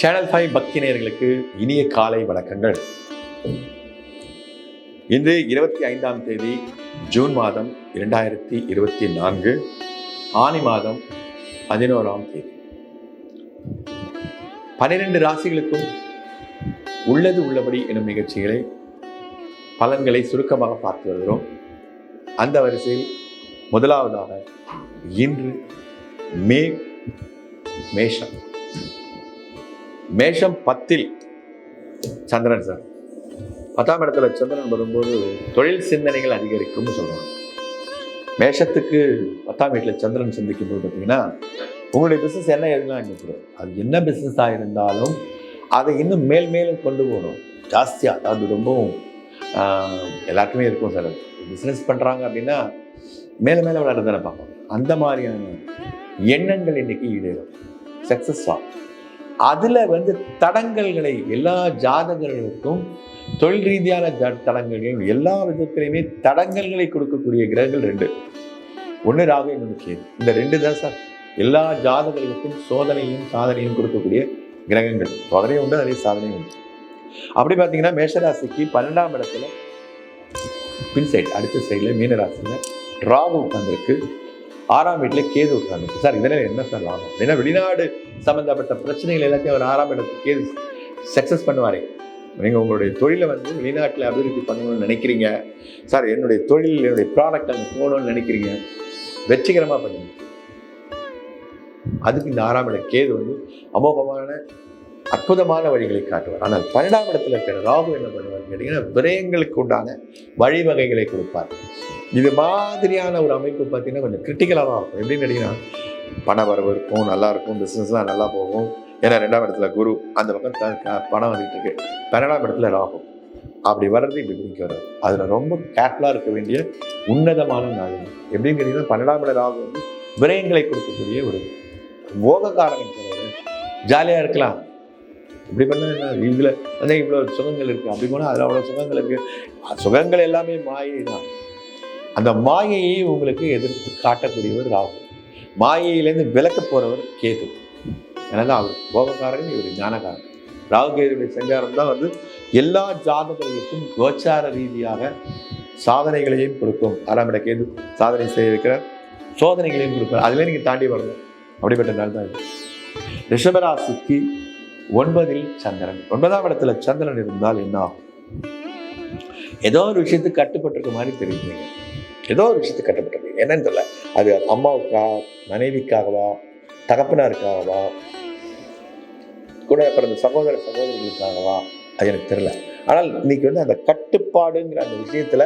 Channel five பக்தி நேயர்களுக்கு இனிய காலை வணக்கங்கள். இன்று இருபத்தி ஐந்தாம் தேதி ஜூன் மாதம் இரண்டாயிரத்தி இருபத்தி நான்கு ஆனி மாதம் பதினோராம் தேதி. பனிரெண்டு ராசிகளுக்கும் உள்ளது உள்ளபடி எனும் நிகழ்ச்சிகளை பலன்களை சுருக்கமாக பார்த்து வருகிறோம். அந்த வரிசையில் முதலாவதாக இன்று மே மேஷம். மேஷம் பத்தில் சந்திரன் சார். பத்தாம் இடத்துல சந்திரன் வரும்போது தொழில் சிந்தனைகள் அதிகரிக்கும்னு சொல்றாங்க. மேஷத்துக்கு பத்தாம் வீட்டில் சந்திரன் சந்திக்கும் போது பார்த்தீங்கன்னா உங்களுடைய பிஸ்னஸ் என்ன எதுலாம் நினைக்கிறோம் அது என்ன பிஸ்னஸாக இருந்தாலும் அதை இன்னும் மேல் மேலும் கொண்டு போகணும். ஜாஸ்தியாக அதாவது ரொம்பவும் ஆஹ், எல்லாருக்குமே இருக்கும் சார் பிஸ்னஸ் பண்ணுறாங்க அப்படின்னா மேலே மேலே விளையாட தானே பார்ப்போம் அந்த மாதிரியான எண்ணங்கள் இன்னைக்கு ஈடேறும். சக்ஸஸ் ஆகும் அதில் வந்து தடங்கல்களை எல்லா ஜாதகர்களுக்கும் தொழில் ரீதியான ஜ- தடங்கல்கள் எல்லா விதத்திலையுமே தடங்கல்களை கொடுக்கக்கூடிய கிரகங்கள் ரெண்டு. ஒன்று ராகு இன்னொன்று கேது. இந்த ரெண்டு தான் சார் எல்லா ஜாதகர்களுக்கும் சோதனையும் சாதனையும் கொடுக்கக்கூடிய கிரகங்கள். சோதனையும் உண்டு அதே சாதனையும் உண்டு. அப்படி பார்த்தீங்கன்னா மேஷராசிக்கு பன்னெண்டாம் இடத்துல பின் சைடு அடுத்த சைடில் மீனராசியில் ராகு உட்கார்ந்திருக்கு. ஆறாம் வீட்டில் கேது உட்கார்ந்துருக்கு. சார் இதெல்லாம் என்ன சார் லாபம்? ஏன்னா வெளிநாடு சம்மந்தப்பட்ட பிரச்சனைகள் எல்லாத்தையும் அவர் ஆறாம் இடத்துக்கு கேது சக்ஸஸ் பண்ணுவார். நீங்கள் உங்களுடைய தொழிலை வந்து வெளிநாட்டில் அபிவிருத்தி பண்ணணும்னு நினைக்கிறீங்க. சார் என்னுடைய தொழில் என்னுடைய ப்ராடக்ட் அங்கே போகணும்னு நினைக்கிறீங்க. வெற்றிகரமாக பண்ணுங்க. அதுக்கு இந்த ஆறாம் இட கேது வந்து அமோகமான அற்புதமான வழிகளை காட்டுவார். ஆனால் பன்னெண்டாம் இடத்துல இருக்கிற ராகு என்ன பண்ணுவார் கேட்டீங்கன்னா விரயங்களுக்கு உண்டான வழிவகைகளை கொடுப்பார். இது மாதிரியான ஒரு அமைப்பு பார்த்தீங்கன்னா கொஞ்சம் கிரிட்டிக்கலாக தான் இருக்கும். எப்படின்னு கேட்டிங்கன்னா பண வரவு இருக்கும் நல்லா இருக்கும் பிஸ்னஸ்லாம் நல்லா போகும். ஏன்னா ரெண்டாம் இடத்துல குரு அந்த பக்கம் த- பணம் வந்துட்டு இருக்கு. பன்னெண்டாம் இடத்துல ராகு அப்படி வர்றது இப்படி பிடிக்க வர்றது அதில் ரொம்ப கேர்ஃபுல்லாக இருக்க வேண்டிய உன்னதமான நாள் எப்படின்னு கேட்டிங்கன்னா பன்னெண்டாம் இட ராகு வந்து விரயங்களை கொடுக்கக்கூடிய ஒரு போகக்காரன் ஜாலியாக இருக்கலாம். இப்படி பண்ண என்ன? இதில் வந்து இவ்வளோ சுகங்கள் இருக்குது அப்படி போனால் அதில் அவ்வளோ சுகங்கள் இருக்குது சுகங்கள் எல்லாமே மாயை தான். அந்த மாயையை உங்களுக்கு எதிர்த்து காட்டக்கூடியவர் ராகு. மாயையிலேருந்து விலக்க போகிறவர் கேது. எனவே அவர் போகக்காரன் இவர் ஞானக்காரன். ராகு கேதுடைய சஞ்சாரம் தான் வந்து எல்லா ஜாதகர்களுக்கும் கோச்சார ரீதியாக சாதனைகளையும் கொடுக்கும். ஆறாம் இட கேது சாதனை செய்ய வைக்கிற சோதனைகளையும் கொடுப்பார். அதிலே நீங்கள் தாண்டி வரணும். அப்படிப்பட்ட நாள் தான் ரிஷபராசிக்கு ஒன்பதில் சந்திரன். ஒன்பதாம் இடத்துல சந்திரன் இருந்தால் என்ன ஆகும்? ஏதோ ஒரு விஷயத்துக்கு கட்டுப்பட்டிருக்க மாதிரி தெரியுது. ஏதோ ஒரு விஷயத்துக்கு கட்டப்பட்டது. என்னன்னு தெரியல. அது அம்மாவுக்கா மனைவிக்காகவா தகப்பனாருக்காகவா கூட பிறந்த சகோதர சகோதரிகளுக்காகவா? அது எனக்கு தெரியல. ஆனால் இன்னைக்கு வந்து அந்த கட்டுப்பாடுங்கிற அந்த விஷயத்துல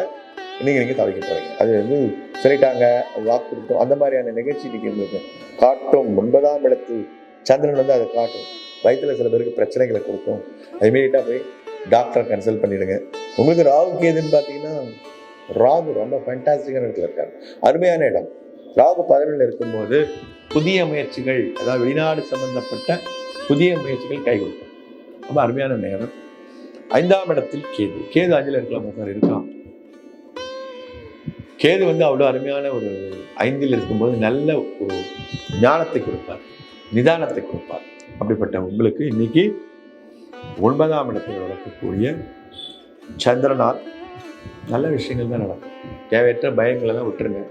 நீங்க நீங்க தவிக்க போகிறீங்க அது வந்து சொல்லிட்டாங்க வாக்கு கொடுத்தோம் அந்த மாதிரியான நிகழ்ச்சி இன்னைக்கு உங்களுக்கு காட்டும். ஒன்பதாம் இடத்து சந்திரன் வந்து அதை காட்டும். வயிற்றில் சில பேருக்கு பிரச்சனைகளை கொடுக்கும். இமீடியட்டாக போய் டாக்டரை கன்சல்ட் பண்ணிடுங்க. உங்களுக்கு ராவுக்கு எதுன்னு பார்த்தீங்கன்னா ராகு ரொம்ப ஃபேண்டாஸ்டிக்கான இடத்துல இருக்கார். அருமையான இடம். ராகு பதவியில் இருக்கும்போது புதிய முயற்சிகள் அதாவது வெளிநாடு சம்பந்தப்பட்ட புதிய முயற்சிகள் கை கொடுக்கும். ரொம்ப அருமையான நேரம். ஐந்தாம் இடத்தில் கேது. கேது அஞ்சில் இருக்கலாம் சார் இருக்கான் கேது வந்து அவ்வளோ அருமையான ஒரு ஐந்தில் இருக்கும்போது நல்ல ஒரு ஞானத்தை கொடுப்பார். நிதானத்தை கொடுப்பார். அப்படிப்பட்ட உங்களுக்கு இன்னைக்கு ஒன்பதாம் இடத்தில் வளர்க்கக்கூடிய சந்திரனால் நல்ல விஷயங்கள் தான் நடக்கும். தேவையற்ற பயங்களை தான் விட்டுருங்க.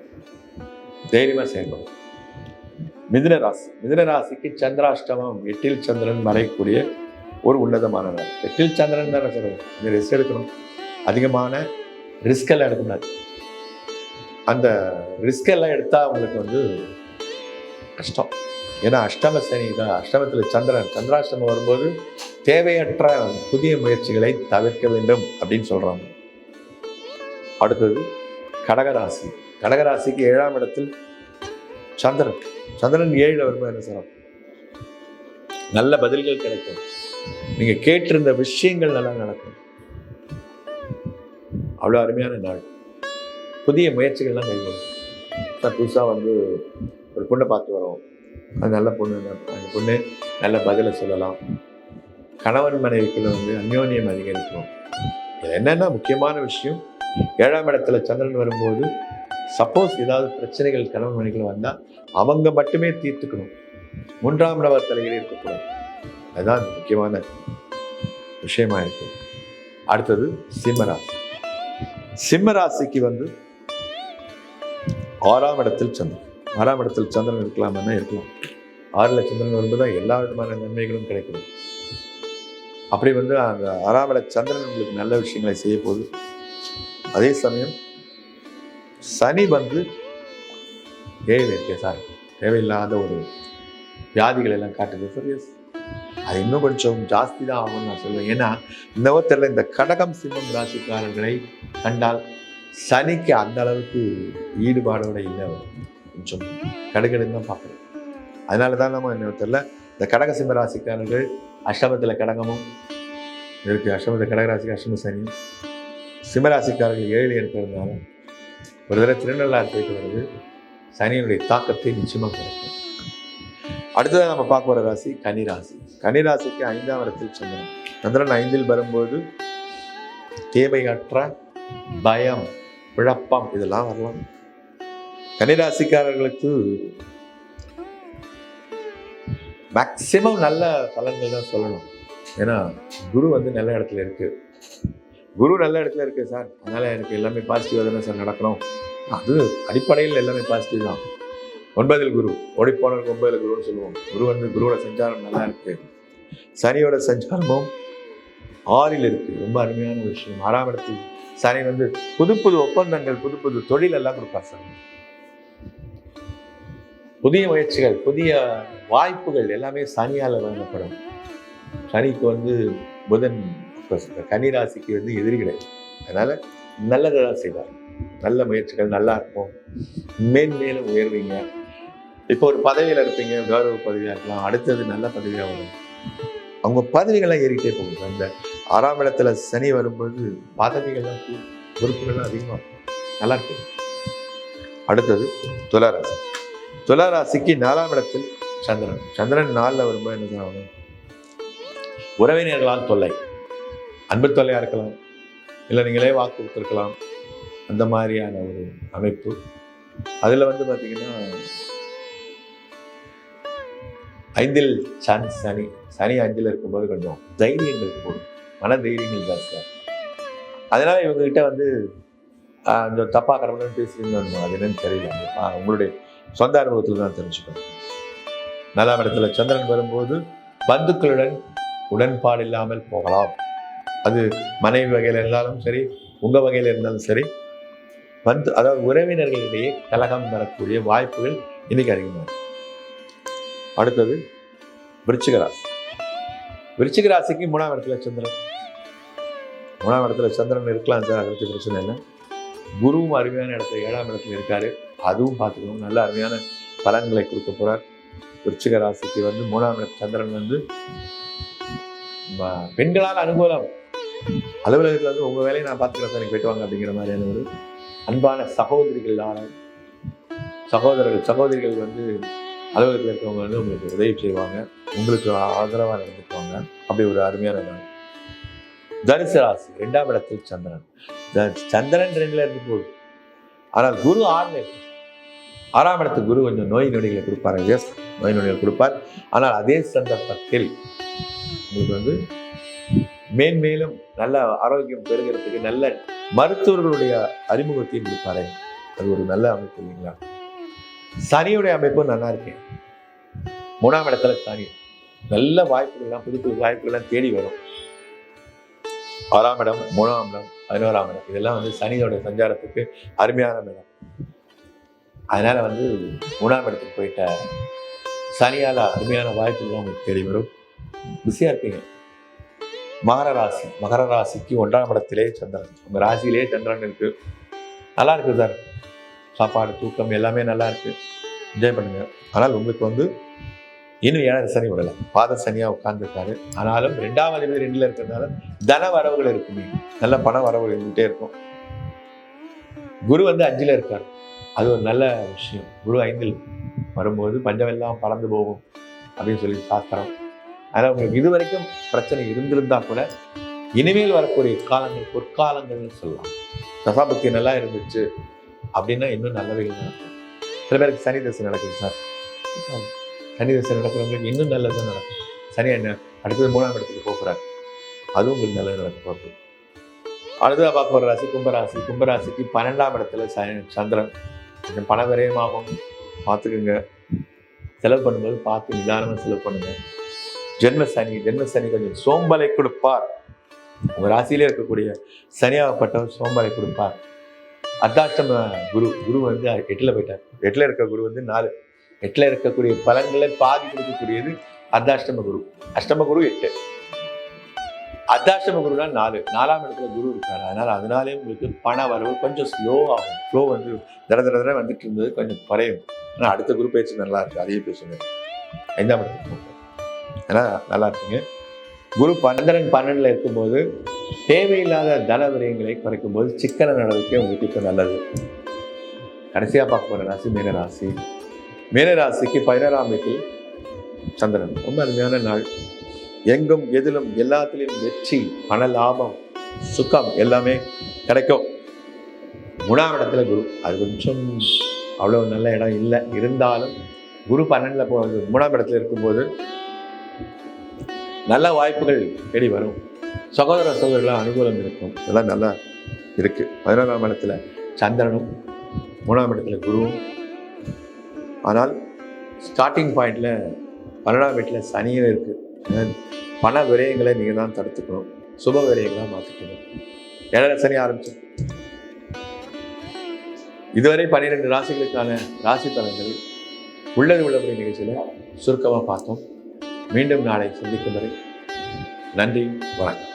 தைரியமாக செயல்படும் மிதுன ராசி. மிதுன ராசிக்கு சந்திராஷ்டமம். எட்டில் சந்திரன் மறையக்கூடிய ஒரு உன்னதமான நாள். எட்டில் சந்திரன் தானே சார் இந்த ரிஸ்க் எடுக்கணும். அதிகமான ரிஸ்க் எல்லாம் எடுக்கக்கூடாது. அந்த ரிஸ்க் எல்லாம் எடுத்தால் உங்களுக்கு வந்து கஷ்டம். ஏன்னா அஷ்டம சனி தான். அஷ்டமத்தில் சந்திரன். சந்திராஷ்டமம் வரும்போது தேவையற்ற புதிய முயற்சிகளை தவிர்க்க வேண்டும் அப்படின்னு சொல்றாங்க. அடுத்தது கடகராசி. கடகராசிக்கு ஏழாம் இடத்தில் சந்திரன். சந்திரன் ஏழில் வரும்போது என்ன சார் நல்ல பதில்கள் கிடைக்கும். நீங்க கேட்டிருந்த விஷயங்கள் நல்லா நடக்கும். அவ்வளோ அருமையான நாள். புதிய முயற்சிகள்லாம் கைகொள்ளும் சார் புதுசாக வந்து ஒரு பொண்ணை பார்த்து வரோம். அது நல்ல பொண்ணு அந்த பொண்ணு நல்ல பதிலை சொல்லலாம். கணவன் மனைவிக்குள்ள வந்து அந்யோன்யம் அதிகரிக்கும். இது என்னன்னா முக்கியமான விஷயம். ஏழாம் இடத்துல சந்திரன் வரும்போது சப்போஸ் ஏதாவது பிரச்சனைகள் கணவன் மனைவிக்குள்ள வந்தால் அவங்க மட்டுமே தீர்த்துக்கணும். மூன்றாம் நபர் தலையில் இருக்கக்கூடாது. அதுதான் முக்கியமான விஷயமா இருக்கு. அடுத்தது சிம்மராசி சிம்மராசிக்கு வந்து ஆறாம் இடத்தில் சந்திரன். ஆறாம் இடத்தில் சந்திரன் இருக்கலாமா இருக்கலாம். ஆறில் சந்திரன் வரும்போது தான் எல்லா விதமான நன்மைகளும் கிடைக்கும். அப்படி வந்து அந்த ஆறாம் இட சந்திரன் உங்களுக்கு நல்ல விஷயங்களை செய்ய போகுது அதே சமயம் சனி வந்து ஏழு சார். தேவையில்லாத ஒரு வியாதிகள் எல்லாம் காட்டுது. சார் அது இன்னும் கொஞ்சம் ஜாஸ்தி தான் ஆகும்னு நான் சொல்லுவேன் ஏன்னா இந்த தெரியல இந்த கடகம் சிம்மம் ராசிக்காரர்களை கண்டால் சனிக்கு அந்த அளவுக்கு ஈடுபாடோட இல்லை. கொஞ்சம் கடுகடுன்னு தான் பார்க்குறோம் அதனால தான் நம்ம என்ன தெரியல இந்த கடக சிம்ம ராசிக்காரர்கள் அஷ்டமத்தில் கடகமும் இருக்குது அஷ்டமத்தில் கடகராசிக்கு அஷ்டம சனியும் சிம்மராசிக்காரர்கள் ஏழு இருக்கிறதுனால ஒரு தடவை திருநள்ளாறு போயிட்டு வருது சனியினுடைய தாக்கத்தை நிச்சயமாக கிடைக்கும் அடுத்ததாக நம்ம பார்க்க வர ராசி கன்னி ராசி ராசிக்கு ஐந்தாம் இடத்தில் சந்திரன். சந்திரன் ஐந்தில் வரும்போது தேவையற்ற பயம் குழப்பம் இதெல்லாம் வரலாம். கன்னிராசிக்காரர்களுக்கு மேக்சிமம் நல்ல பலன்கள் தான் சொல்லணும். ஏன்னா குரு வந்து நல்ல இடத்துல இருக்கு. குரு நல்ல இடத்துல இருக்கு சார். அதனால எனக்கு எல்லாமே பாசிட்டிவாக தானே சார் நடக்கணும். அது அடிப்படையில் எல்லாமே பாசிட்டிவ் தான். ஒன்பதில் குரு. ஓடிப்போனருக்கு ஒன்பதில் குருன்னு சொல்லுவோம். குரு வந்து குருவோட சஞ்சாரம் நல்லா இருக்கு. சனியோட சஞ்சாரமும் ஆறில் இருக்கு. ரொம்ப அருமையான விஷயம். ஆறாம் இடத்தில் சனி வந்து புது புது ஒப்பந்தங்கள் புது புது தொழில் எல்லாம் கொடுப்பார் சார். புதிய முயற்சிகள் புதிய வாய்ப்புகள் எல்லாமே சனியால் வழங்கப்படும். சனிக்கு வந்து புதன் கன்னி ராசிக்கு வந்து எதிரி கிடையாது. அதனால நல்லதை தான் செய்வார். நல்ல முயற்சிகள் நல்லா இருக்கும். மேன்மேலும் உயர்வீங்க. இப்போ ஒரு பதவியில் இருப்பீங்க கௌரவ பதவியாக இருக்கலாம் அடுத்தது நல்ல பதவியாக வரும். அவங்க பதவிகள்லாம் ஏறிக்கிட்டே போகும் அந்த ஆறாம் இடத்துல சனி வரும்போது பதவிகள்லாம் பொறுப்புகள்லாம் அதிகமாக நல்லா இருக்கும். அடுத்தது துளாராசி துளாராசிக்கு நாலாம் இடத்தில் சந்திரன். சந்திரன் நாளில் வரும்போது என்ன சொல்லுவாங்க? உறவினர்களால் தொல்லை. அன்பு தொல்லையாக இருக்கலாம். இல்லை நீங்களே வாக்கு கொடுத்துருக்கலாம். அந்த மாதிரியான ஒரு அமைப்பு. அதில் வந்து பார்த்தீங்கன்னா ஐந்தில் சன் சனி சனி அஞ்சில் இருக்கும்போது கொஞ்சம் தைரியங்கள் போடும். மன தைரியங்கள் ஜாஸ்தியாக அதனால் அதனால இவங்ககிட்ட வந்து ஆஹ், தப்பாக தப்பா கடவுள்னு பேசியிருந்தோம். அது என்னன்னு தெரியல. உங்களுடைய சொந்த அனுபவத்தில் தான் தெரிஞ்சுக்கணும். நல்ல இடத்துல சந்திரன் வரும்போது பந்துக்களுடன் உடன்பாடு இல்லாமல் போகலாம். அது மனைவி வகையில் இருந்தாலும் சரி உங்க வகையில் இருந்தாலும் சரி வந்து அதாவது உறவினர்களிடையே கலகம் வரக்கூடிய வாய்ப்புகள் இன்னைக்கு அதிகமாக அடுத்தது விருச்சிகராசி விருச்சிகராசிக்கு ராசிக்கு மூணாம் இடத்துல சந்திரன். மூணாம் இடத்துல சந்திரன் இருக்கலாம் சார் அதை பற்றி பிரச்சனை இல்லை. குருவும் அருமையான இடத்துல ஏழாம் இடத்துல இருக்காரு. அதுவும் பார்த்துக்கணும். நல்ல அருமையான பலன்களை கொடுக்க போகிறார் விருச்சிக ராசிக்கு வந்து மூணாம் இடம் சந்திரன் வந்து பெண்களால் அனுகூலம். அலுவலகத்தில் வந்து உங்க வேலையை நான் பார்த்துக்கிறேன் சார் எனக்கு போயிட்டு வாங்க அப்படிங்கிற மாதிரியான ஒரு அன்பான சகோதரிகளான சகோதரர்கள் சகோதரிகள் வந்து அலுவலகத்தில் இருக்கிறவங்க வந்து உங்களுக்கு உதவி செய்வாங்க உங்களுக்கு ஆதரவாக நடந்துக்குவாங்க. அப்படி ஒரு அருமையான நாள். தனுசு ராசி ரெண்டாம் இடத்தில் சந்திரன். சந்திரன் ரெண்டுல இருந்து போகுது ஆனால் குரு ஆறுல ஆறாம் இடத்து குரு கொஞ்சம் நோய் நொடிகளை கொடுப்பாரு எஸ் நோய் நொடிகள் கொடுப்பார். ஆனால் அதே சந்தர்ப்பத்தில் உங்களுக்கு வந்து மேன்மேலும் நல்ல ஆரோக்கியம் பெறுகிறதுக்கு நல்ல மருத்துவர்களுடைய அறிமுகத்தையும் கொடுப்பாரு அது ஒரு நல்ல அமைப்பு இல்லைங்களா? சனியுடைய அமைப்பும் நல்லா இருக்கேன் மூணாம் இடத்துல சனி. நல்ல வாய்ப்புகள்லாம் புது புது வாய்ப்புகள்லாம் தேடி வரும். ஆறாம் இடம் மூணாம் இடம் பதினோராம் இடம். இதெல்லாம் வந்து சனியோட சஞ்சாரத்துக்கு அருமையான இடம். அதனால வந்து மூணாம் இடத்துக்கு போயிட்ட சனியால் அருமையான வாய்ப்புகள்லாம் உங்களுக்கு தேடி வரும். பிஸியாக இருப்பீங்க மகர ராசி மகர ராசிக்கு ஒன்றாம் இடத்திலே சந்திரன். உங்கள் ராசியிலே சந்திரன் இருக்கு. நல்லா இருக்கு சார். சாப்பாடு தூக்கம் எல்லாமே நல்லா இருக்கு. என்ஜாய் பண்ணுங்க. ஆனால் உங்களுக்கு வந்து இன்னும் ஏழரை சனி விடல. பாத சனியா உட்கார்ந்துருக்காரு. ஆனாலும் ரெண்டாம் அதிபதி ரெண்டுல இருக்கிறதுனால தன வரவுகள் இருக்குமே. நல்ல பண வரவு இருந்துகிட்டே இருக்கும். குரு வந்து அஞ்சுல இருக்கார். அது ஒரு நல்ல விஷயம். குரு ஐந்தில் வரும்போது பஞ்சமெல்லாம் பறந்து போகும். அப்படின்னு சொல்லி சாஸ்திரம் அதனால் உங்களுக்கு இது வரைக்கும் பிரச்சனை இருந்திருந்தா கூட இனிமேல் வரக்கூடிய காலங்கள் பொற்காலங்கள்னு சொல்லலாம். தசாபக்தி நல்லா இருந்துச்சு அப்படின்னா இன்னும் நல்லவைகள் நடக்கும். சில பேருக்கு சனி தசை நடக்குது சார். சனி தசை நடக்கிறவங்களுக்கு இன்னும் நல்லது நடக்கும். சனி என்ன அடுத்தது மூணாம் இடத்துக்கு போகிறார் அதுவும் உங்களுக்கு நல்லது நடக்க போகுது. அடுத்ததாக பார்க்க போகிற ராசி கும்பராசி. கும்பராசிக்கு பன்னெண்டாம் இடத்துல ச- சந்திரன். கொஞ்சம் பண விரயமாகும் பார்த்துக்குங்க. செலவு பண்ணும்போது பார்த்து நிதானமாக செலவு பண்ணுங்க. ஜென்ம சனி ஜென்ம சனி கொஞ்சம் சோம்பலை கொடுப்பார். உங்க ராசியிலே இருக்கக்கூடிய சனியாகப்பட்டவர் சோம்பலை கொடுப்பார். அர்த்தாஷ்டம குரு குரு வந்து எட்டுல போயிட்டார். எட்டுல இருக்க குரு வந்து நாலு. எட்டுல இருக்கக்கூடிய பலன்களை பாதி கொடுக்கக்கூடியது அர்த்தாஷ்டம குரு. அஷ்டம குரு எட்டு. அர்த்தாஷ்டம குருனா நாலு. நாலாம் இடத்துல குரு இருக்காரு. அதனால அதனாலே உங்களுக்கு பண வரவு கொஞ்சம் ஸ்லோ ஆகும். ஃப்ளோ வந்து தர தர தர வந்துட்டு இருந்தது கொஞ்சம் குறையும். ஆனால் அடுத்த குரு பேச்சு நல்லா இருக்கு. அதையே பேசுங்க. ஐந்தாம் இடத்துக்கு ஏன்னா நல்லா இருக்குங்க. குரு பன்னெண்டு பன்னெண்டில் இருக்கும்போது தேவையில்லாத தன விரயங்களை குறைக்கும் போது சிக்கன நடவடிக்கை உங்களுக்கு இப்போ நல்லது. கடைசியா பார்க்க போற ராசி மீனராசி மீனராசிக்கு மீன வீட்டில் சந்திரன். ரொம்ப அருமையான நாள். எங்கும் எதிலும் எல்லாத்திலும் வெற்றி பண லாபம் சுக்கம் எல்லாமே கிடைக்கும். மூணாம் இடத்துல குரு. அது கொஞ்சம் அவ்வளோ நல்ல இடம் இல்லை. இருந்தாலும் குரு பன்னெண்டில் போகிறது மூணாம் இடத்துல இருக்கும்போது நல்ல வாய்ப்புகள் தேடி வரும். சகோதர சகோதரர்களாக அனுகூலம் இருக்கும். இதெல்லாம் நல்லா இருக்கு. பதினோராம் இடத்துல சந்திரனும் மூணாம் இடத்துல குருவும். ஆனால் ஸ்டார்டிங் பாயிண்ட்ல பன்னெண்டாம் வீட்டில் சனியும் இருக்கு. பண விரயங்களை நீங்கள் தான் தடுத்துக்கணும். சுப விரயங்களாக மாற்றிக்கணும் ஏழரை சனி ஆரம்பிச்சு. இதுவரை பன்னிரெண்டு ராசிகளுக்கான ராசி பலன்கள் உள்ளது உள்ளபடி நிகழ்ச்சியில் சுருக்கமாக பார்த்தோம். மீண்டும் நாளை சந்திக்கும் வரை நன்றி வணக்கம்.